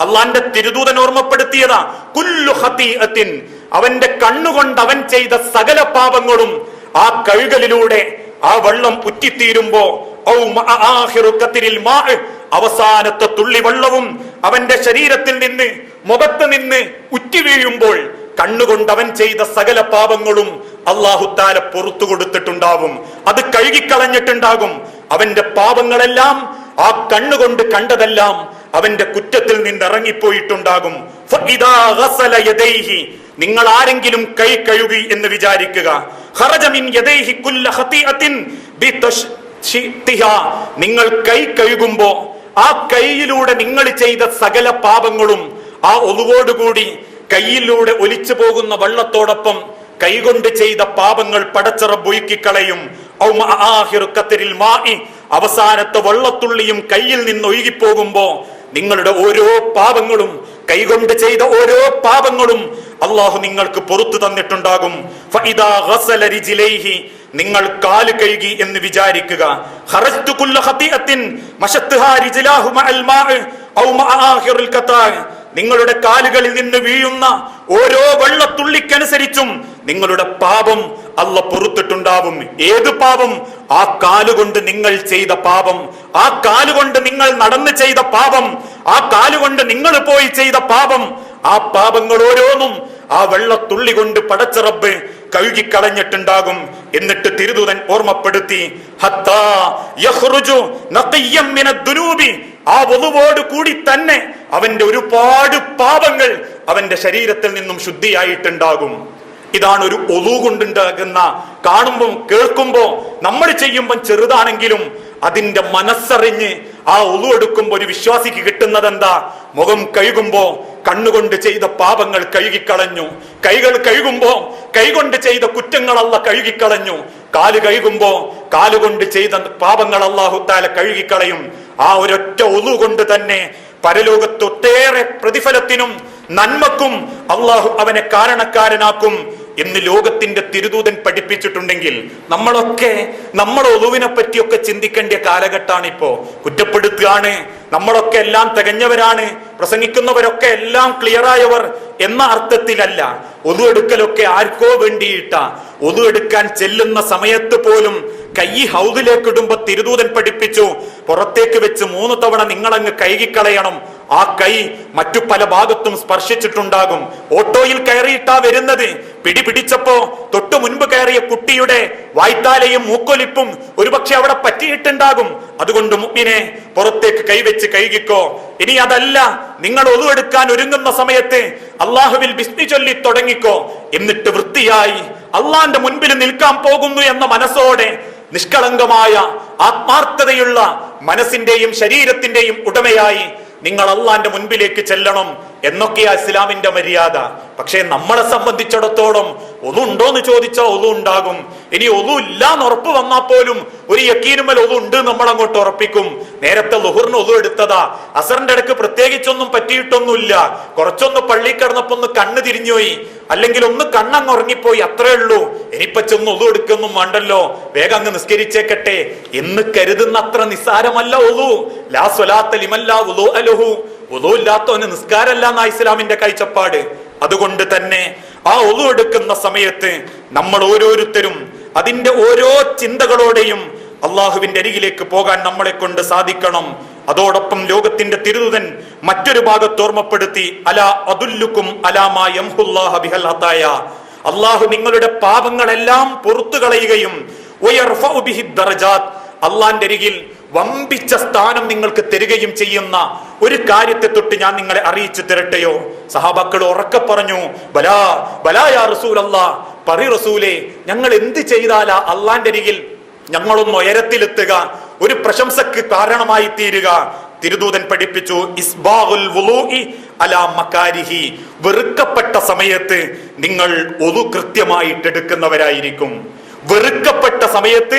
അള്ളാന്റെ തിരുദൂതൻ ഓർമ്മപ്പെടുത്തിയതാ. കുല്ലു ഹതീഅത്തിൻ അവന്റെ കണ്ണുകൊണ്ട് അവൻ ചെയ്ത സകല പാപങ്ങളും ആ കഴുകലിലൂടെ ആ വെള്ളം ഉറ്റിത്തീരുമ്പോ അവസാനത്തെ തുള്ളി വെള്ളവും അവന്റെ ശരീരത്തിൽ നിന്ന് മുഖത്ത് നിന്ന് ഉറ്റി വീഴുമ്പോൾ കണ്ണുകൊണ്ട് അവൻ ചെയ്ത സകല പാപങ്ങളും അള്ളാഹുത്താല പുറത്തു കൊടുത്തിട്ടുണ്ടാവും. അത് കഴുകിക്കളഞ്ഞിട്ടുണ്ടാകും. അവന്റെ പാപങ്ങളെല്ലാം ആ കണ്ണുകൊണ്ട് കണ്ടതെല്ലാം അവന്റെ കുറ്റത്തിൽ നിന്ന് ഇറങ്ങിപ്പോയിട്ടുണ്ടാകും നിങ്ങൾ ആരെങ്കിലും കൈ കഴുകി എന്ന് വിചാരിക്കുക. നിങ്ങൾ കൈ കഴുകുമ്പോ ആ കൈയിലൂടെ നിങ്ങൾ ചെയ്ത സകല പാപങ്ങളും ആ ഒളിവോടുകൂടി കൈയിലൂടെ ഒലിച്ചു പോകുന്ന വെള്ളത്തോടൊപ്പം കൈകൊണ്ട് ചെയ്ത പാപങ്ങൾ പടച്ചറ ബൊയ്ക്കിക്കളയും. അവസാനത്തെ വെള്ളത്തുള്ളിയും കയ്യിൽ നിന്ന് ഒഴുകിപ്പോകുമ്പോ നിങ്ങളുടെ ഓരോ പാപങ്ങളും കൈകൊണ്ട് ചെയ്ത ഓരോ പാപങ്ങളും അള്ളാഹു നിങ്ങൾക്ക് പുറത്തു തന്നിട്ടുണ്ടാകും. നിങ്ങൾ കാൽ കഴുകി എന്ന് വിചാരിക്കുക നിങ്ങളുടെ കാലുകളിൽ നിന്ന് വീഴുന്ന ഓരോ വെള്ളത്തുള്ളിക്കനുസരിച്ചും നിങ്ങളുടെ പാപം അല്ല പൊറത്തിട്ടുണ്ടാവും. ഏത് പാപം? ആ കാലുകൊണ്ട് നിങ്ങൾ ചെയ്ത പാപം. ആ കാലുകൊണ്ട് നിങ്ങൾ നടന്ന് ചെയ്ത പാപം. ആ കാലുകൊണ്ട് നിങ്ങൾ പോയി ചെയ്ത പാപം. ആ പാപങ്ങൾ ഓരോന്നും ആ വെള്ളത്തുള്ളി കൊണ്ട് പടച്ചറബ് കഴുകിക്കളഞ്ഞിട്ടുണ്ടാകും. എന്നിട്ട് തിരുദൂതൻ ഓർമ്മപ്പെടുത്തി ആ വധുവോട് കൂടി തന്നെ അവന്റെ ഒരുപാട് പാപങ്ങൾ അവന്റെ ശരീരത്തിൽ നിന്നും ശുദ്ധിയായിട്ടുണ്ടാകും. ഇതാണ് ഒരു ഒലു കൊണ്ടുണ്ടാകുന്ന കാണുമ്പോൾ കേൾക്കുമ്പോൾ നമ്മൾ ചെയ്യുമ്പോൾ ചെറുതാണെങ്കിലും അതിന്റെ മനസ്സറിഞ്ഞ് ആ ഒലു എടുക്കുമ്പോ ഒരു വിശ്വാസിക്ക് കിട്ടുന്നത് എന്താ മുഖം കഴുകുമ്പോ കണ്ണുകൊണ്ട് ചെയ്ത പാപങ്ങൾ കഴുകിക്കളഞ്ഞു. കൈകൾ കഴുകുമ്പോ കൈകൊണ്ട് ചെയ്ത കുറ്റങ്ങളല്ല കഴുകിക്കളഞ്ഞു. കാൽ കഴുകുമ്പോ കാലുകൊണ്ട് ചെയ്ത പാപങ്ങൾ അള്ളാഹുത്താല കഴുകിക്കളയും. ആ ഒരൊറ്റ ഒലു കൊണ്ട് തന്നെ പരലോകത്തൊട്ടേറെ പ്രതിഫലത്തിനും നന്മക്കും അള്ളാഹു അവനെ കാരണക്കാരനാക്കും. എന്ന് ലോകത്തിന്റെ തിരുദൂതൻ പഠിപ്പിച്ചിട്ടുണ്ടെങ്കിൽ നമ്മളൊക്കെ നമ്മുടെ ഒതുവിനെ പറ്റിയൊക്കെ ചിന്തിക്കേണ്ട കാലഘട്ടമാണ് ഇപ്പോ. കുറ്റപ്പെടുത്തുകയാണ്. നമ്മളൊക്കെ എല്ലാം തികഞ്ഞവരാണ്. പ്രസംഗിക്കുന്നവരൊക്കെ എല്ലാം ക്ലിയർ ആയവർ എന്ന അർത്ഥത്തിലല്ല. ഒതുവെടുക്കലൊക്കെ ആർക്കോ വേണ്ടിയിട്ട ഒതുവെടുക്കാൻ ചെല്ലുന്ന സമയത്ത് പോലും കൈ ഹൗദിലേക്ക് ഇടുമ്പോ തിരുദൂതൻ പഠിപ്പിച്ചു. പുറത്തേക്ക് വെച്ച് മൂന്ന് തവണ നിങ്ങളങ്ങ് കൈകിക്കളയണം ആ കൈ മറ്റു പല ഭാഗത്തും സ്പർശിച്ചിട്ടുണ്ടാകും. ഓട്ടോയിൽ കയറിയിട്ടാ വരുന്നത്. പിടി പിടിച്ചപ്പോ തൊട്ടു മുൻപ് കയറിയ കുട്ടിയുടെ വായ്ത്താലയും മൂക്കൊലിപ്പും ഒരുപക്ഷെ അവിടെ പറ്റിയിട്ടുണ്ടാകും. അതുകൊണ്ട് മുമ്പിനെ പുറത്തേക്ക് കൈവച്ച് കൈകിക്കോ ഇനി അതല്ല നിങ്ങൾ ഒതുവെടുക്കാൻ ഒരുങ്ങുന്ന സമയത്ത് അള്ളാഹുവിൽ ബിസ്മി ചൊല്ലി തുടങ്ങിക്കോ. എന്നിട്ട് വൃത്തിയായി അള്ളാന്റെ മുൻപിൽ നിൽക്കാൻ പോകുന്നു എന്ന മനസ്സോടെ നിഷ്കളങ്കമായ ആത്മാർത്ഥതയുള്ള മനസ്സിന്റെയും ശരീരത്തിന്റെയും ഉടമയായി നിങ്ങൾ അള്ളാന്റെ മുൻപിലേക്ക് ചെല്ലണം. എന്നൊക്കെയാ ഇസ്ലാമിന്റെ മര്യാദ. പക്ഷേ നമ്മളെ സംബന്ധിച്ചിടത്തോളം ഒതു ഉണ്ടോന്ന് ചോദിച്ചാൽ ഒതു ഉണ്ടാകും ഇനി ഒതു ഇല്ല എന്ന് ഉറപ്പ് വന്നാൽ പോലും ഒരു യക്കീനുമൽ ഒതു ഉണ്ട് നമ്മൾ അങ്ങോട്ട് ഉറപ്പിക്കും. നേരത്തെ ലുഹുറിന് ഒതു എടുത്തതാ. അസറിന്റെ ഇടയ്ക്ക് പ്രത്യേകിച്ചൊന്നും പറ്റിയിട്ടൊന്നുമില്ല. കുറച്ചൊന്ന് പള്ളി കിടന്നപ്പോ ഒന്ന് കണ്ണ് തിരിഞ്ഞുപോയി. അല്ലെങ്കിൽ ഒന്ന് കണ്ണങ്ങ് ഉറങ്ങിപ്പോയി അത്രേ ഉള്ളൂ. ഇനിയിപ്പോ ചെന്ന് ഒതു എടുക്കൊന്നും വേണ്ടല്ലോ. വേഗം അങ്ങ് നിസ്കരിച്ചേക്കട്ടെ. എന്ന് കരുതുന്ന അത്ര നിസ്സാരമല്ല ഒതു. ലാ ഉദു അലുഹു ഉദു ഇല്ലാത്തവന് നിസ്കാരല്ല എന്നാ ഇസ്ലാമിന്റെ കാഴ്ചപ്പാട്. അതുകൊണ്ട് തന്നെ ആ ഒതു എടുക്കുന്ന സമയത്ത് നമ്മൾ ഓരോരുത്തരും അതിന്റെ ഓരോ ചിന്തകളോടെയും അള്ളാഹുവിന്റെ അരികിലേക്ക് പോകാൻ നമ്മളെ കൊണ്ട് സാധിക്കണം. അതോടൊപ്പം ലോകത്തിന്റെ തിരുതുതൻ മറ്റൊരു ഭാഗത്ത് ഓർമ്മപ്പെടുത്തി അലാ അതുല്ലുക്കും അലാമായ അള്ളാഹു നിങ്ങളുടെ പാപങ്ങളെല്ലാം പുറത്തു കളയുകയും അള്ളാന്റെ അരികിൽ വമ്പിച്ച സ്ഥാനം നിങ്ങൾക്ക് തരികയും ചെയ്യുന്ന ഒരു കാര്യത്തെ തൊട്ട് ഞാൻ നിങ്ങളെ അറിയിച്ചു തരട്ടെയോ? സഹാബാക്കൾ ഉറക്കെ പറഞ്ഞു ബലാ ബലാ യാ റസൂൽ അല്ലാ പറി റസൂലേ ഞങ്ങൾ എന്ത് ചെയ്താലാ അള്ളാന്റെ അരികിൽ ഞങ്ങളൊന്ന് ഉയരത്തിലെത്തുക ഒരു പ്രശംസക്ക് കാരണമായി തീരുക. തിരുദൂതൻ പഠിപ്പിച്ചു ഇസ്ബാഹുൽ മക്കാരിഹി വെറുക്കപ്പെട്ട സമയത്ത് നിങ്ങൾ ഒതു കൃത്യമായിട്ട് എടുക്കുന്നവരായിരിക്കും വെറുക്കപ്പെട്ട സമയത്ത്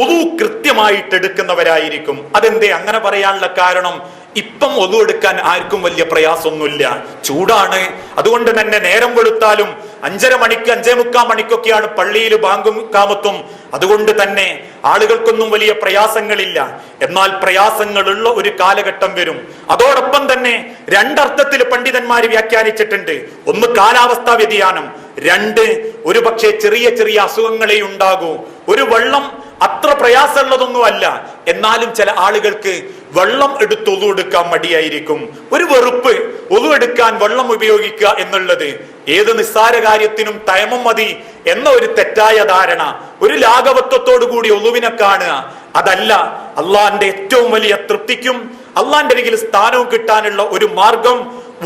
ഒതു കൃത്യമായിട്ട് എടുക്കുന്നവരായിരിക്കും അതെന്തേ? അങ്ങനെ പറയാനുള്ള കാരണം ഇപ്പം ഒതു എടുക്കാൻ ആർക്കും വലിയ പ്രയാസമൊന്നുമില്ല. ചൂടാണ്. അതുകൊണ്ട് തന്നെ നേരം വെളുത്താലും അഞ്ചര മണിക്ക് അഞ്ചേ മുക്കാൽ മണിക്കൊക്കെയാണ് പള്ളിയിൽ ബാങ്കും കാമത്തും. അതുകൊണ്ട് തന്നെ ആളുകൾക്കൊന്നും വലിയ പ്രയാസങ്ങളില്ല. എന്നാൽ പ്രയാസങ്ങളുള്ള ഒരു കാലഘട്ടം വരും. അതോടൊപ്പം തന്നെ രണ്ടർത്ഥത്തിൽ പണ്ഡിതന്മാർ വ്യാഖ്യാനിച്ചിട്ടുണ്ട്. ഒന്ന് കാലാവസ്ഥാ വ്യതിയാനം. രണ്ട് ഒരു ചെറിയ ചെറിയ അസുഖങ്ങളെ ഉണ്ടാകൂ ഒരു വെള്ളം അത്ര പ്രയാസമുള്ളതൊന്നുമല്ല. എന്നാലും ചില ആളുകൾക്ക് വെള്ളം എടുത്ത് ഒതു എടുക്കാൻ മടിയായിരിക്കും. ഒരു വെറുപ്പ് ഒതു എടുക്കാൻ വെള്ളം ഉപയോഗിക്കുക എന്നുള്ളത് ഏത് നിസ്സാര കാര്യത്തിനും തയമം മതി എന്ന ഒരു തെറ്റായ ധാരണ. ഒരു ലാഘവത്വത്തോടു കൂടി ഒതുവിനെ കാണുക. അതല്ല അള്ളാന്റെ ഏറ്റവും വലിയ തൃപ്തിക്കും അള്ളാന്റെ അരികിൽ സ്ഥാനവും കിട്ടാനുള്ള ഒരു മാർഗം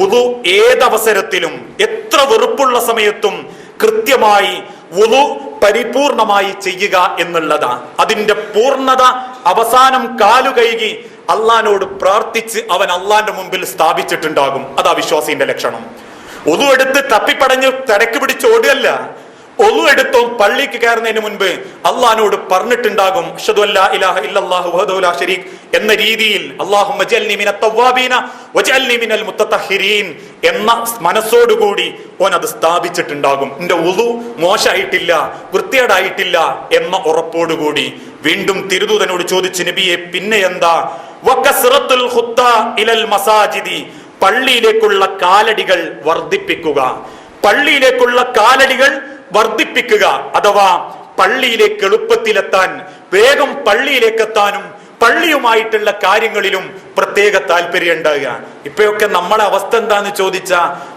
ഉതു ഏതവസരത്തിലും എത്ര വെറുപ്പുള്ള സമയത്തും കൃത്യമായി വുളു പരിപൂർണമായി ചെയ്യുക എന്നുള്ളതാണ് അതിന്റെ പൂർണത അവസാനം കാലു കൈകി അള്ളഹാനോട് പ്രാർത്ഥിച്ച് അവൻ അള്ളാന്റെ മുമ്പിൽ സ്ഥാപിച്ചിട്ടുണ്ടാകും. അതാ വിശ്വാസിന്റെ ലക്ഷണം. ഒതു എടുത്ത് തപ്പിപ്പടഞ്ഞ് തിരക്ക് പിടിച്ച് ഓടുകയല്ല. ഒന്നു എടുത്തോ പള്ളിക്ക് കയറുന്നതിന് മുൻപ് അള്ളഹാനോട് പറഞ്ഞിട്ടുണ്ടാകും എന്ന രീതിയിൽ എന്ന മനസ്സോടുകൂടി ഓൻ അത് സ്ഥാപിച്ചിട്ടുണ്ടാകും. എന്റെ ഉളു മോശമായിട്ടില്ല വൃത്തിയേടായിട്ടില്ല എന്ന ഉറപ്പോടുകൂടി വീണ്ടും തിരുദൂതനോട് ചോദിച്ചു നബിയെ പിന്നെ എന്താ? ഇലൽ മസാജിദി പള്ളിയിലേക്കുള്ള കാലടികൾ വർദ്ധിപ്പിക്കുക. പള്ളിയിലേക്കുള്ള കാലടികൾ വർദ്ധിപ്പിക്കുക അഥവാ പള്ളിയിലേക്ക് എളുപ്പത്തിലെത്താൻ വേഗം പള്ളിയിലേക്ക് എത്താനും പള്ളിയുമായിട്ടുള്ള കാര്യങ്ങളിലും പ്രത്യേക താല്പര്യം ഉണ്ടാകുകയാണ്. ഇപ്പോഴൊക്കെ നമ്മളെ അവസ്ഥ എന്താന്ന് ചോദിച്ച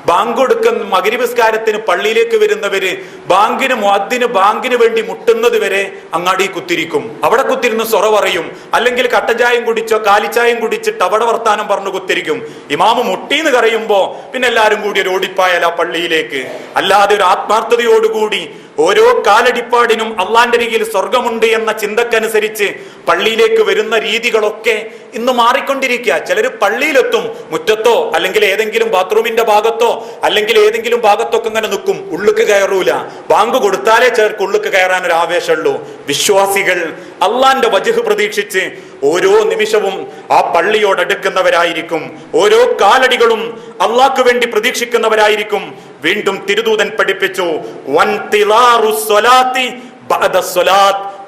ബാങ്ക് കൊടുക്കുന്ന മകരിപസ്കാരത്തിന് പള്ളിയിലേക്ക് വരുന്നവര് ബാങ്കിന് മുഅദ്ദിന് ബാങ്കിന് വേണ്ടി മുട്ടുന്നത് വരെ അങ്ങാടി കുത്തിരിക്കും. അവിടെ കുത്തിരുന്ന് സൊറ പറയും. അല്ലെങ്കിൽ കട്ടചായം കുടിച്ചോ കാലിച്ചായം കുടിച്ചിട്ട് അവിടെ വർത്താനം പറഞ്ഞു കുത്തിരിക്കും. ഇമാമ് മുട്ടിന്ന് കറിയുമ്പോ പിന്നെ എല്ലാരും കൂടി ഒരു ഓടിപ്പായല പള്ളിയിലേക്ക്. അല്ലാതെ ഒരു ആത്മാർത്ഥതയോടുകൂടി ഓരോ കാലടിപ്പാടിനും അള്ളാന്റെ അരികിൽ സ്വർഗമുണ്ട് എന്ന ചിന്തക്കനുസരിച്ച് പള്ളിയിലേക്ക് വരുന്ന രീതികളൊക്കെ ഇന്ന് മാറിക്കൊണ്ടിരിക്കുക. ചിലര് പള്ളിയിലെത്തും മുറ്റത്തോ അല്ലെങ്കിൽ ഏതെങ്കിലും ബാത്റൂമിന്റെ ഭാഗത്തോ അല്ലെങ്കിൽ ഏതെങ്കിലും ഭാഗത്തൊക്കെ ഇങ്ങനെ നിൽക്കും ഉള്ളുക്ക് കയറൂല. ബാങ്ക് കൊടുത്താലേ ചിലർക്ക് ഉള്ളുക്ക് കയറാൻ ഒരു ആവേശമുള്ളൂ. വിശ്വാസികൾ അള്ളാന്റെ വജുഹ് പ്രതീക്ഷിച്ച് ഓരോ നിമിഷവും ആ പള്ളിയോടടുക്കുന്നവരായിരിക്കും ഓരോ കാലടികളും അള്ളാഹ്ക്ക് വേണ്ടി പ്രതീക്ഷിക്കുന്നവരായിരിക്കും. വീണ്ടും തിരുദൂതൻ പഠിപ്പിച്ചു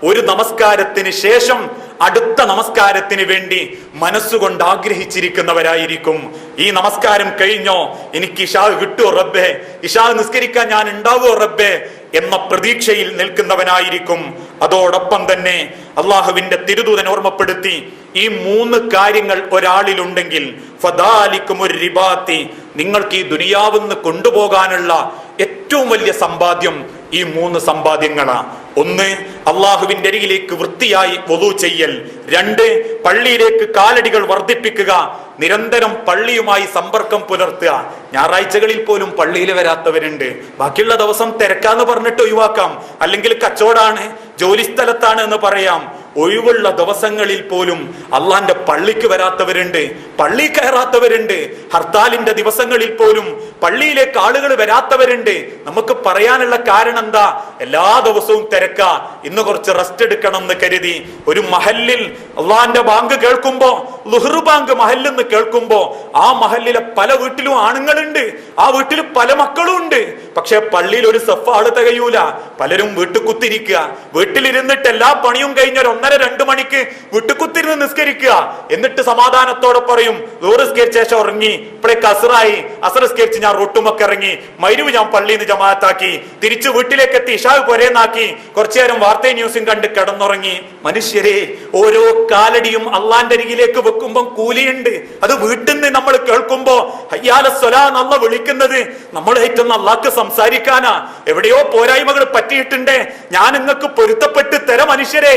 ഒരു നമസ്കാരത്തിന് ശേഷം അടുത്ത നമസ്കാരത്തിന് വേണ്ടി മനസ്സുകൊണ്ട് ആഗ്രഹിച്ചിരിക്കുന്നവരായിരിക്കും. ഈ നമസ്കാരം കഴിഞ്ഞോ? എനിക്ക് ഇഷാ കിട്ടുമോ റബ്ബേ? ഇഷാ നിസ്കരിക്കാൻ ഞാൻ ഉണ്ടാവുമോ റബ്ബേ? എന്ന പ്രതീക്ഷയിൽ നിൽക്കുന്നവനായിരിക്കും. അതോടൊപ്പം തന്നെ അള്ളാഹുവിന്റെ തിരുദൂതൻ ഓർമ്മപ്പെടുത്തി ഈ മൂന്ന് കാര്യങ്ങൾ ഒരാളിലുണ്ടെങ്കിൽ ഫദാലിക്കും ഒരു റിബാത്തി നിങ്ങൾക്ക് ഈ ദുനിയാവുന്ന് കൊണ്ടുപോകാനുള്ള ഏറ്റവും വലിയ സമ്പാദ്യം ഈ മൂന്ന് സമ്പാദ്യങ്ങളാണ് ഒന്ന് അള്ളാഹുവിന്റെ അരികിലേക്ക് വൃത്തിയായി പൊതു ചെയ്യൽ. രണ്ട് പള്ളിയിലേക്ക് കാലടികൾ വർദ്ധിപ്പിക്കുക. നിരന്തരം പള്ളിയുമായി സമ്പർക്കം പുലർത്തുക. ഞായറാഴ്ചകളിൽ പോലും പള്ളിയിൽ വരാത്തവരുണ്ട്. ബാക്കിയുള്ള ദിവസം തിരക്കാന്ന് പറഞ്ഞിട്ട് ഒഴിവാക്കാം. അല്ലെങ്കിൽ കച്ചവടാണ് ജോലി സ്ഥലത്താണ് എന്ന് പറയാം. ഒഴിവുള്ള ദിവസങ്ങളിൽ പോലും അള്ളാന്റെ പള്ളിക്ക് വരാത്തവരുണ്ട് പള്ളി കയറാത്തവരുണ്ട് ഹർത്താലിന്റെ ദിവസങ്ങളിൽ പോലും പള്ളിയിലേക്ക് ആളുകൾ വരാത്തവരുണ്ട്. നമുക്ക് പറയാനുള്ള കാരണം എന്താ? എല്ലാ ദിവസവും തിരക്ക. ഇന്ന് കുറച്ച് റെസ്റ്റ് എടുക്കണം എന്ന് കരുതി ഒരു മഹല്ലിൽ അള്ളാന്റെ ബാങ്ക് കേൾക്കുമ്പോ ലുഹ്റു ബാങ്ക് മഹല്ലെന്ന് കേൾക്കുമ്പോ ആ മഹല്ലിലെ പല വീട്ടിലും ആണുങ്ങളുണ്ട് ആ വീട്ടിൽ പല മക്കളും ഉണ്ട്. പക്ഷെ പള്ളിയിൽ ഒരു സഫ് ആൾ തികയൂല. പലരും വീട്ടിൽ കുത്തിരിക്കുക. വീട്ടിലിരുന്നിട്ട് എല്ലാ പണിയും കഴിഞ്ഞ ഒരു ഒന്നര രണ്ടു മണിക്ക് വിട്ടുകുത്തിരുന്ന് നിസ്കരിക്കുക. എന്നിട്ട് സമാധാനത്തോടെ പറയും നിസ്കരിച്ച ശേഷം ഉറങ്ങി. ഇപ്പോഴേക്ക് അസറായി അസർ സ്കരിച്ച് ഞാൻ റൊട്ടുമൊക്കെ ഇറങ്ങി. മരുവ് ഞാൻ പള്ളിയിൽ നിന്ന് ജമാഅത്താക്കി. തിരിച്ചു വീട്ടിലേക്ക് എത്തി. ഇഷാവ് പൊരേന്നാക്കി കുറച്ചു നേരം വാർത്തയും ന്യൂസും കണ്ട് കിടന്നുറങ്ങി. മനുഷ്യരെ ഓരോ കാലടിയും അള്ളാന്റെ അരികിലേക്ക് വെക്കുമ്പോൾ കൂലിയുണ്ട്. അത് വീട്ടിൽ നിന്ന് നമ്മൾ കേൾക്കുമ്പോ അയ്യാല സ്വലാ നല്ല വിളിക്കുന്നത്. നമ്മൾ ഏറ്റവും അള്ളാക്ക് സംസാരിക്കാനാ. എവിടെയോ പോരായ്മകൾ പറ്റിയിട്ടുണ്ട്. ഞാൻ നിങ്ങൾക്ക് പൊരുത്തപ്പെട്ട് തര മനുഷ്യരെ.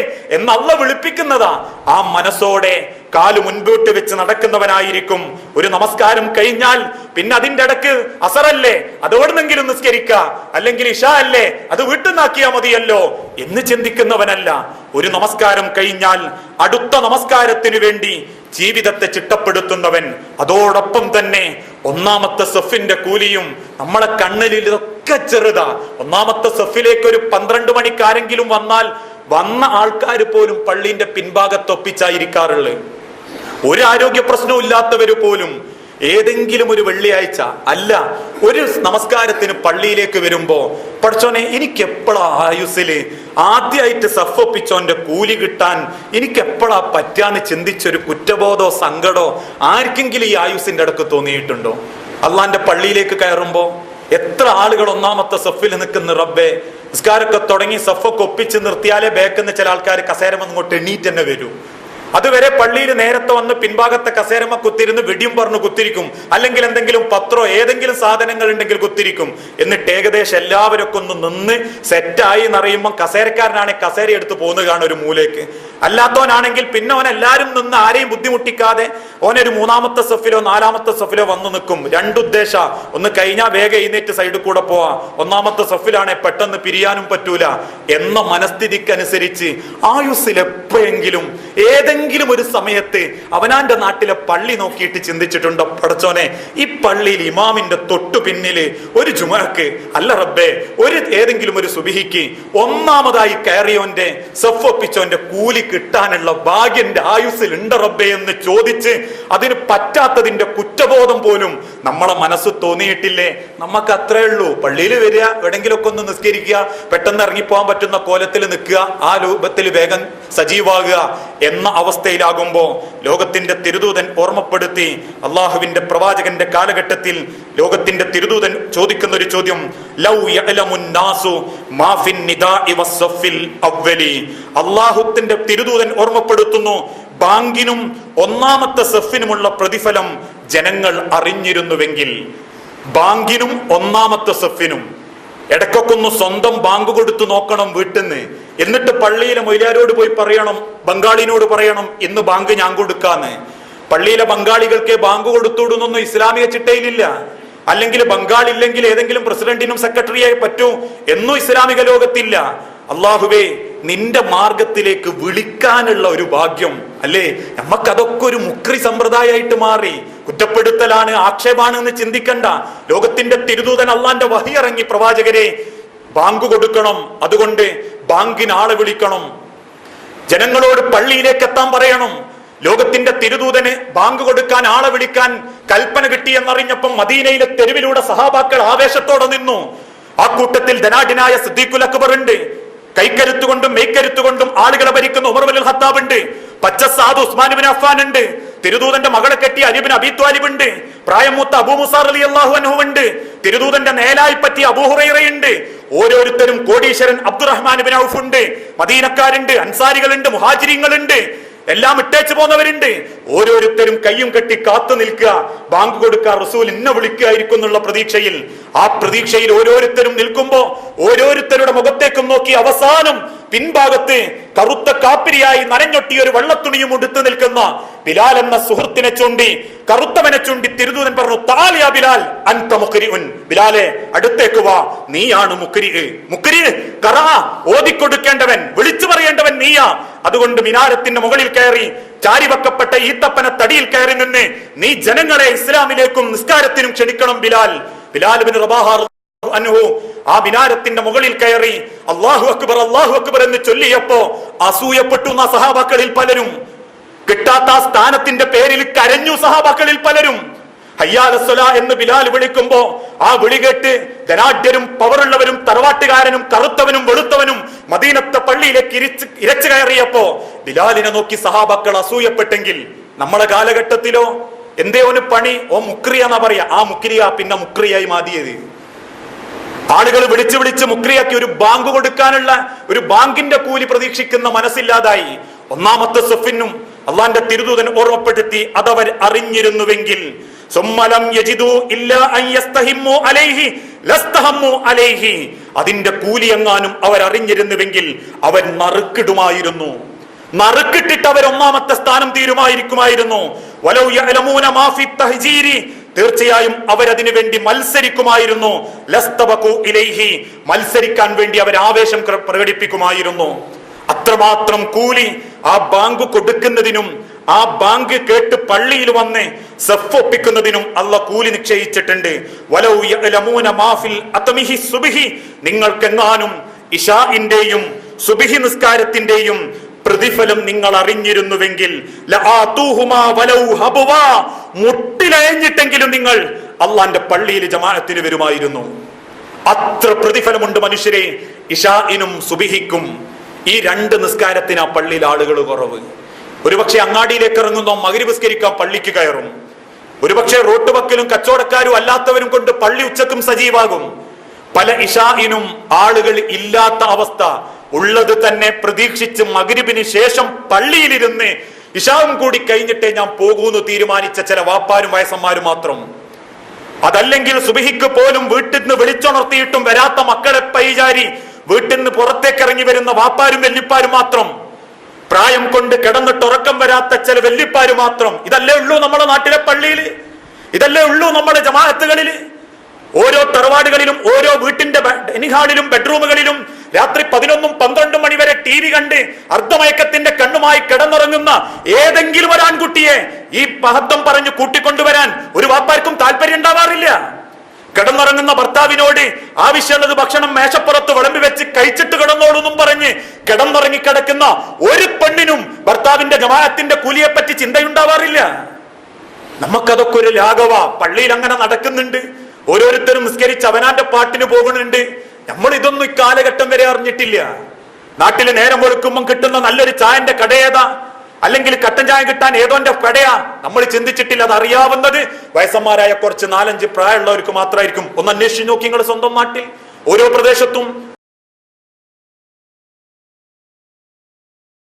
എന്നല്ല വിളിപ്പിക്കുന്നതാ. ആ മനസ്സോടെ കാൽ മുൻപോട്ട് വെച്ച് നടക്കുന്നവനായിരിക്കും. ഒരു നമസ്കാരം കഴിഞ്ഞാൽ പിന്നെ അതിന്റെ ഇടയ്ക്ക് അസറല്ലേ? അതോടുന്നെങ്കിലും നിസ്കരിക്ക? അല്ലെങ്കിൽ ഇഷ അല്ലേ? അത് വീട്ടുന്നാക്കിയാ മതിയല്ലോ എന്ന് ചിന്തിക്കുന്നവനല്ല. ഒരു നമസ്കാരം കഴിഞ്ഞാൽ അടുത്ത നമസ്കാരത്തിനു വേണ്ടി ജീവിതത്തെ ചിട്ടപ്പെടുത്തുന്നവൻ. അതോടൊപ്പം തന്നെ ഒന്നാമത്തെ സെഫിന്റെ കൂലിയും നമ്മളെ കണ്ണിൽ ഇതൊക്കെ ചെറുതാ. ഒന്നാമത്തെ സെഫിലേക്ക് ഒരു പന്ത്രണ്ട് മണിക്കാരെങ്കിലും വന്നാൽ വന്ന ആൾക്കാർ പോലും പള്ളിന്റെ പിൻഭാഗത്തൊപ്പിച്ചായിരിക്കാറുള്ളത് ഒരു ആരോഗ്യ പ്രശ്നവും ഇല്ലാത്തവര് പോലും ഏതെങ്കിലും ഒരു വെള്ളിയാഴ്ച അല്ല ഒരു നമസ്കാരത്തിന് പള്ളിയിലേക്ക് വരുമ്പോ പഠിച്ചോനെ എനിക്ക് എപ്പോഴാ ആയുസ്സിൽ ആദ്യമായിട്ട് സഫൊപ്പിച്ചോന്റെ കൂലി കിട്ടാൻ എനിക്ക് എപ്പോഴാ പറ്റാന്ന് ചിന്തിച്ചൊരു കുറ്റബോധോ സങ്കടോ ആർക്കെങ്കിലും ഈ ആയുസിന്റെ അടുക്ക് തോന്നിയിട്ടുണ്ടോ? അള്ളാന്റെ പള്ളിയിലേക്ക് കയറുമ്പോ എത്ര ആളുകൾ ഒന്നാമത്തെ സഫിൽ നിൽക്കുന്ന റബ്ബെ? നിസ്കാരൊക്കെ തുടങ്ങി സഫൊക്കെ ഒപ്പിച്ച് നിർത്തിയാലേ ബേക്കുന്ന ചില ആൾക്കാർ കസേരം എണ്ണീറ്റ് തന്നെ വരൂ. അതുവരെ പള്ളിയിൽ നേരത്തെ വന്ന് പിൻഭാഗത്തെ കസേരമ കുത്തിരുന്ന് വെടിയും പറഞ്ഞു കുത്തിരിക്കും. അല്ലെങ്കിൽ എന്തെങ്കിലും പത്രോ ഏതെങ്കിലും സാധനങ്ങൾ ഉണ്ടെങ്കിൽ കുത്തിരിക്കും. എന്നിട്ട് ഏകദേശം എല്ലാവരൊക്കെ ഒന്ന് നിന്ന് സെറ്റായി എന്നറിയുമ്പോൾ കസേരക്കാരനാണെങ്കിൽ കസേര എടുത്ത് പോകുന്നതാണ് ഒരു മൂലേക്ക് അല്ലാത്തവനാണെങ്കിൽ പിന്നെ അവൻ നിന്ന് ആരെയും ബുദ്ധിമുട്ടിക്കാതെ ഓനൊരു മൂന്നാമത്തെ സഫിലോ നാലാമത്തെ സഫിലോ വന്നു നിൽക്കും. രണ്ടുദ്ദേശ ഒന്ന് കഴിഞ്ഞാൽ വേഗം എഴുന്നേറ്റ് സൈഡിൽ കൂടെ പോവാ. ഒന്നാമത്തെ സഫിലാണെ പെട്ടെന്ന് പിരിയാനും പറ്റൂല. എന്ന മനസ്ഥിതിക്കനുസരിച്ച് ആയുസ്സിൽ എപ്പോഴെങ്കിലും ഏതെങ്കിലും ഒരു സമയത്ത് അവനാന്റെ നാട്ടിലെ പള്ളി നോക്കിയിട്ട് ചിന്തിച്ചിട്ടുണ്ടോ? പടച്ചോനെ ഈ പള്ളിയിൽ ഇമാമിന്റെ തൊട്ടു പിന്നിൽ ഒരു ജുമക്ക് അല്ല റബ്ബേ ഒരു ഏതെങ്കിലും ഒരു സുബിഹിക്ക് ഒന്നാമതായി കയറിയോന്റെ സഫൊപ്പിച്ചോന്റെ കൂലി കിട്ടാനുള്ള ഭാഗ്യന്റെ ആയുസ്സിൽ ഉണ്ട് റബ്ബേ എന്ന് ചോദിച്ച് അതിന് പറ്റാത്തതിന്റെ കുറ്റബോധം പോലും നമ്മളെ മനസ്സ് തോന്നിയിട്ടില്ലേ? നമുക്ക് അത്രേ ഉള്ളൂ. പള്ളിയിൽ വരിക എവിടെങ്കിലുമൊക്കെ ഒന്ന് നിസ്കരിക്കുക പെട്ടെന്ന് ഇറങ്ങിപ്പോകാൻ പറ്റുന്ന കോലത്തിൽ നിൽക്കുക ആ രൂപത്തിൽ വേഗം സജീവാകുക എന്ന അവസ്ഥയിലാകുമ്പോ ലോകത്തിന്റെ തിരുദൂതൻ ഓർമ്മപ്പെടുത്തി അള്ളാഹുവിന്റെ പ്രവാചകന്റെ കാലഘട്ടത്തിൽ ലോകത്തിന്റെ തിരുദൂതൻ ചോദിക്കുന്ന ഒരു ചോദ്യം ലൗ നാസു മാ ഫിൻ നിദാഇ വസ്സഫിൽ അവ്വലി? അള്ളാഹുത്തിന്റെ തിരുദൂതൻ ഓർമ്മപ്പെടുത്തുന്നു ബാങ്കിനും ഒന്നാമത്തെ സെഫിനുമുള്ള പ്രതിഫലം ജനങ്ങൾ അറിഞ്ഞിരുന്നുവെങ്കിൽ ബാങ്കിനും ഒന്നാമത്തെ സെഫിനും. ഇടയ്ക്കൊക്കെ ഒന്ന് സ്വന്തം ബാങ്ക് കൊടുത്തു നോക്കണം വീട്ടിൽ നിന്ന് എന്നിട്ട് പള്ളിയിലെ മൊയിലാരോട് പോയി പറയണം ബംഗാളിനോട് പറയണം ഇന്ന് ബാങ്ക് ഞാൻ കൊടുക്കാന്ന്. പള്ളിയിലെ ബംഗാളികൾക്ക് ബാങ്ക് കൊടുത്തുവിടുന്നൊന്നും ഇസ്ലാമിക ചിട്ടയിലില്ല. അല്ലെങ്കിൽ ബംഗാൾ ഇല്ലെങ്കിൽ ഏതെങ്കിലും പ്രസിഡന്റിനും സെക്രട്ടറിയായി പറ്റൂ എന്നും ഇസ്ലാമിക ലോകത്തില്ല. അള്ളാഹുവേ നിന്റെ മാർഗത്തിലേക്ക് വിളിക്കാനുള്ള ഒരു ഭാഗ്യം അല്ലേ? നമുക്കതൊക്കെ ഒരു മുക്രി സമ്പ്രദായമായിട്ട് മാറി. കുറ്റപ്പെടുത്തലാണ് ആക്ഷേപാണ് എന്ന് ചിന്തിക്കണ്ട. ലോകത്തിന്റെ തിരുദൂതൻ അള്ളാന്റെ വഹി ഇറങ്ങി പ്രവാചകരെ ബാങ്ക് കൊടുക്കണം. അതുകൊണ്ട് ബാങ്കിന് ആളെ വിളിക്കണം. ജനങ്ങളോട് പള്ളിയിലേക്ക് എത്താൻ പറയണം. ലോകത്തിന്റെ തിരുദൂതന് ബാങ്ക് കൊടുക്കാൻ ആളെ വിളിക്കാൻ കൽപ്പന കിട്ടിയെന്നറിഞ്ഞപ്പം മദീനയിലെ തെരുവിലൂടെ സഹാബാക്കൾ ആവേശത്തോടെ നിന്നു. ആ കൂട്ടത്തിൽ ധനാഢ്യനായ സിദ്ദീഖുൽ അക്ബർ ഉണ്ട്. കൈക്കരുത്തുകൊണ്ടും മെയ്ക്കരുത്തുകൊണ്ടും ആളുകളെ ഭരിക്കുന്ന ഉമർ അൽ ഖത്താബ് ഉണ്ട്. പച്ചസാദ് ഉസ്മാൻ അഫ്ഫാൻ ഉണ്ട്. തിരുദൂതന്റെ മകളെ കെട്ടിയ അലിബിൻ അബിത്വാലിബുണ്ട് പ്രായമൂത്ത അബൂമുസാർ അലി അള്ളാഹു അൻഹു ഉണ്ട് തിരുദൂതന്റെ നേലായി പറ്റിയ അബൂഹുറയുണ്ട് ഓരോരുത്തരും കോടീശ്വരൻ അബ്ദുറഹ്മാൻ ബിൻ ഔഫ് ഉണ്ട് മദീനക്കാരുണ്ട് അൻസാരികളുണ്ട് മുഹാജിരിങ്ങളുണ്ട്. എല്ലാം ഇട്ടേച്ചു പോന്നവരുണ്ട്. ഓരോരുത്തരും കയ്യും കെട്ടി കാത്തു നിൽക്കുക. ബാങ്ക് കൊടുക്കുക റസൂൽ ഇന്ന വിളിക്കുകയായിരിക്കും എന്നുള്ള പ്രതീക്ഷയിൽ. ആ പ്രതീക്ഷയിൽ ഓരോരുത്തരും നിൽക്കുമ്പോ ഓരോരുത്തരുടെ മുഖത്തേക്കും നോക്കി അവസാനം പിൻഭാഗത്ത് കറുത്ത കാപ്പിരിയായി നനഞ്ഞൊട്ടിയ ഒരു വെള്ളത്തുണിയും ഉടുത്തു നിൽക്കുന്ന ബിലാൽ എന്ന സുഹൃത്തിനെ ചൂണ്ടി കറുത്തവനെ ചൂണ്ടി തിരുദൂതൻ പറഞ്ഞു താലിയാ ബിലാൽ അൻത മുക്രിഉൻ ബിലാലെ അടുത്തേക്ക് വാ. നീയാണ് മുഖരി മുഖരി കറ. ഓതിക്കൊടുക്കേണ്ടവൻ വിളിച്ചു പറയേണ്ടവൻ നീയാ. അതുകൊണ്ട് മിനാരത്തിന്റെ മുകളിൽ കയറി ചാരിവക്കപ്പെട്ട ഈത്തപ്പന തടിയിൽ കയറി നിന്ന് നീ ജനങ്ങളെ ഇസ്ലാമിലേക്കും നിസ്കാരത്തിനും ക്ഷണിക്കണം ബിലാൽ. ബിലാൽ ബിൻ റബാഹ അൻഹു ആ മിനാരത്തിന്റെ മുകളിൽ കയറി അള്ളാഹു അക്ബർ അള്ളാഹു അക്ബർ എന്ന് ചൊല്ലിയപ്പോ അസൂയപ്പെട്ടു സഹാബാക്കളിൽ പലരും. കിട്ടാത്ത സ്ഥാനത്തിന്റെ പേരിൽ കരഞ്ഞു സഹാബാക്കളിൽ പലരും. ഹയ്യാലസ്വല എന്ന് ബിലാൽ വിളിക്കുമ്പോ ആ വിളി കേട്ട് ധനാഢ്യരും പവറുള്ളവരും തറവാട്ടുകാരനും കറുത്തവനും വെളുത്തവനും മദീനത്തെ പള്ളിയിലേക്ക് ഇരിച്ച് ഇരച്ചു കയറിയപ്പോ ബിലാലിനെ നോക്കി സഹാബാക്കൾ അസൂയപ്പെട്ടെങ്കിൽ നമ്മളെ കാലഘട്ടത്തിലോ എന്തേ ഓന് പണി? ഓ മുക്രിയ എന്നാ പറയാ. ആ മുക്രിയ പിന്നെ മുക്രിയായി മാതിയത്. ആളുകൾ വിളിച്ചു വിളിച്ച് മുക്രിയാക്കി ഒരു ബാങ്ക് കൊടുക്കാനുള്ള ഒരു ബാങ്കിന്റെ കൂലി പ്രതീക്ഷിക്കുന്ന മനസ്സില്ലാതായി. ഒന്നാമത്തെ സുഫിനും അള്ളാന്റെ തിരുദൂതൻ ഓർമ്മപ്പെടുത്തി അതവർ അറിഞ്ഞിരുന്നുവെങ്കിൽ അതിന്റെ കൂലി എങ്ങാനും അവർ അവൻ നറുക്കിടുമായിരുന്നു നറുക്കിട്ടിട്ട് അവർ ഒന്നാമത്തെ സ്ഥാനം തീരുമായിരിക്കുമായിരുന്നു തീർച്ചയായും അവരതിനു വേണ്ടി മത്സരിക്കുമായിരുന്നു. ഇലൈഹി. മത്സരിക്കാൻ വേണ്ടി അവർ ആവേശം പ്രകടിപ്പിക്കുമായിരുന്നു. അത്രമാത്രം കൂലി ആ ബാങ്ക് കൊടുക്കുന്നതിനും ആ ബാങ്ക് കേട്ട് പള്ളിയിൽ വന്ന് സഫ് ഒപ്പിക്കുന്നതിനും അല്ല കൂലി നിശ്ചയിച്ചിട്ടുണ്ട്. നിങ്ങൾക്കെങ്ങാനും ഇഷാഇന്റെയും സുബിഹി നിസ്കാരത്തിന്റെയും പ്രതിഫലം നിങ്ങൾ അറിഞ്ഞിരുന്നുവെങ്കിൽ. മുട്ടിലയഞ്ഞിട്ടെങ്കിലും നിങ്ങൾ അള്ളാന്റെ പള്ളിയിൽ ജമാഅത്തിന് വരുമായിരുന്നു. അത്ര പ്രതിഫലമുണ്ട് മനുഷ്യരെ ഇഷാഇനും സുബിഹിക്കും. ഈ രണ്ട് നിസ്കാരത്തിന് ആ പള്ളിയിൽ ആളുകൾ കുറവ്. ഒരുപക്ഷെ അങ്ങാടിയിലേക്ക് ഇറങ്ങുന്നോ മകരിപസ്കരിക്കാൻ പള്ളിക്ക് കയറും. ഒരുപക്ഷെ റോട്ട് വക്കിലും കച്ചവടക്കാരും അല്ലാത്തവരും കൊണ്ട് പള്ളി ഉച്ചക്കും സജീവാകും. പല ഇഷാഇനും ആളുകൾ ഇല്ലാത്ത അവസ്ഥ. ഉള്ളത് തന്നെ പ്രതീക്ഷിച്ച് മകരിബിന് ശേഷം പള്ളിയിലിരുന്ന് ഇഷാവും കൂടി കഴിഞ്ഞിട്ടേ ഞാൻ പോകൂന്ന് തീരുമാനിച്ച ചില വാപ്പാരും വയസ്സന്മാരും മാത്രം. അതല്ലെങ്കിൽ സുബിഹിക്ക് പോലും വീട്ടിൽ നിന്ന് വിളിച്ചുണർത്തിയിട്ടും വരാത്ത മക്കളെ പൈചാരി വീട്ടിൽ നിന്ന് പുറത്തേക്ക് ഇറങ്ങി വരുന്ന വാപ്പാരും വെല്ലിപ്പാരും മാത്രം. പ്രായം കൊണ്ട് കിടന്നിട്ട് ഉറക്കം വരാത്ത ചില വെല്ലിപ്പാര് മാത്രം. ഇതല്ലേ ഉള്ളൂ നമ്മുടെ നാട്ടിലെ പള്ളിയിൽ? ഇതല്ലേ ഉള്ളൂ നമ്മുടെ ജമാഅത്തുകളിൽ ഓരോ തറവാടുകളിലും ഓരോ വീട്ടിന്റെ ഡെനിഹാളിലും ബെഡ്റൂമുകളിലും രാത്രി പതിനൊന്നും പന്ത്രണ്ടും മണി വരെ ടി വി കണ്ട് അർദ്ധമയക്കത്തിന്റെ കണ്ണുമായി കിടന്നുറങ്ങുന്ന ഏതെങ്കിലും ഒരു ആൺകുട്ടിയെ ഈ മഹത്വം പറഞ്ഞു കൂട്ടിക്കൊണ്ടുവരാൻ ഒരു വാപ്പാർക്കും താല്പര്യം ഉണ്ടാവാറില്ല. കിടന്നുറങ്ങുന്ന ഭർത്താവിനോട് ആവശ്യമുള്ളത് ഭക്ഷണം മേശപ്പുറത്ത് വിളമ്പി വെച്ച് കഴിച്ചിട്ട് കിടന്നോളൂന്നും പറഞ്ഞ് കിടന്നുറങ്ങി കിടക്കുന്ന ഒരു ഭർത്താവിന്റെ ജമാഅത്തിന്റെ കൂലിയെ പറ്റി ചിന്തയുണ്ടാവാറില്ല. നമുക്കതൊക്കെ ഒരു ലാഘവ. പള്ളിയിൽ അങ്ങനെ നടക്കുന്നുണ്ട്. ഓരോരുത്തരും നിസ്കരിച്ച് അവനാന്റെ പാട്ടിന് പോകുന്നുണ്ട്. നമ്മൾ ഇതൊന്നും ഇക്കാലഘട്ടം വരെ അറിഞ്ഞിട്ടില്ല. നാട്ടിൽ നേരം വെളുക്കുമ്പം കിട്ടുന്ന നല്ലൊരു ചായന്റെ കടയേതാ? അല്ലെങ്കിൽ കട്ടൻ ചായ കിട്ടാൻ ഏതോന്റെ കടയാ? നമ്മൾ ചിന്തിച്ചിട്ടില്ല അത് അറിയാവുന്നത്. വയസ്സന്മാരായ കുറച്ച് നാലഞ്ച് പ്രായമുള്ളവർക്ക് മാത്രമായിരിക്കും. ഒന്ന് അന്വേഷിച്ച് നോക്കി നിങ്ങൾ സ്വന്തം നാട്ടിൽ. ഓരോ പ്രദേശത്തും